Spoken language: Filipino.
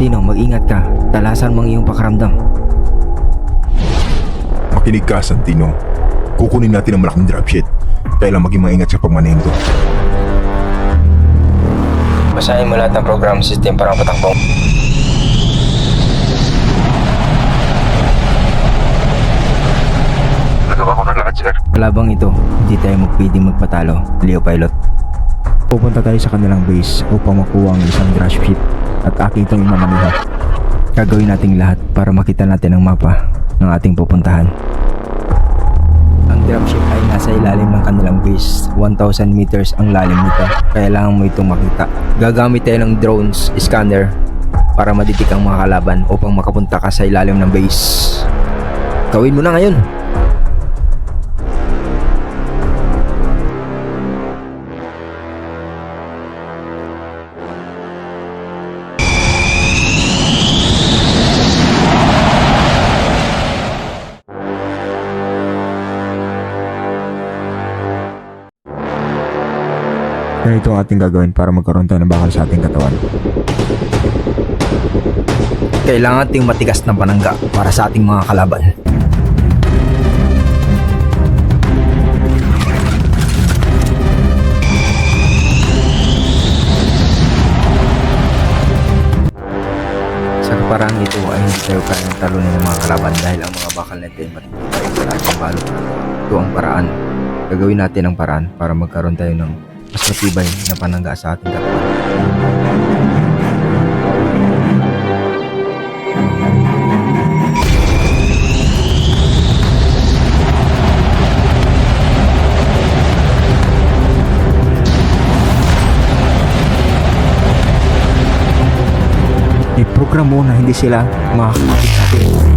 Tino, mag-ingat ka. Talasan mo ang iyong pakaramdam. Makinig ka, Santino. Kukunin natin ang malaking dropship. Kaya lang maging maingat sa pagmaneho. Basahin mo lahat ng program system para patakbong. Nagawa ko na lahat, sir. Kalabang ito, hindi tayo magpwedeng magpatalo, Leo Pilot. Pupunta tayo sa kanilang base upang makuha ang isang dropship at aking itong imamaniha. Gagawin nating lahat para makita natin ang mapa ng ating pupuntahan. Ang dropship ay nasa ilalim ng kanilang base. 1,000 meters ang lalim nito. Kailangan mo itong makita. Gagamit tayo ng drones, scanner, para madidik ang mga kalaban upang makapunta ka sa ilalim ng base. Gawin mo na ngayon! Ganito ang ating gagawin para magkaroon tayo ng bakal sa ating katawan. Kailangan ting matigas na panangga para sa ating mga kalaban. Sa parang ito ay hindi tayo kayang talunin ng mga kalaban dahil ang mga bakal na ito ay matitibay sa ating balot. Ito ang paraan. Gagawin natin ang paraan para magkaroon tayo ng mas matibay na panangga sa ating katawan. I-program mo na hindi sila makakapit sa atin.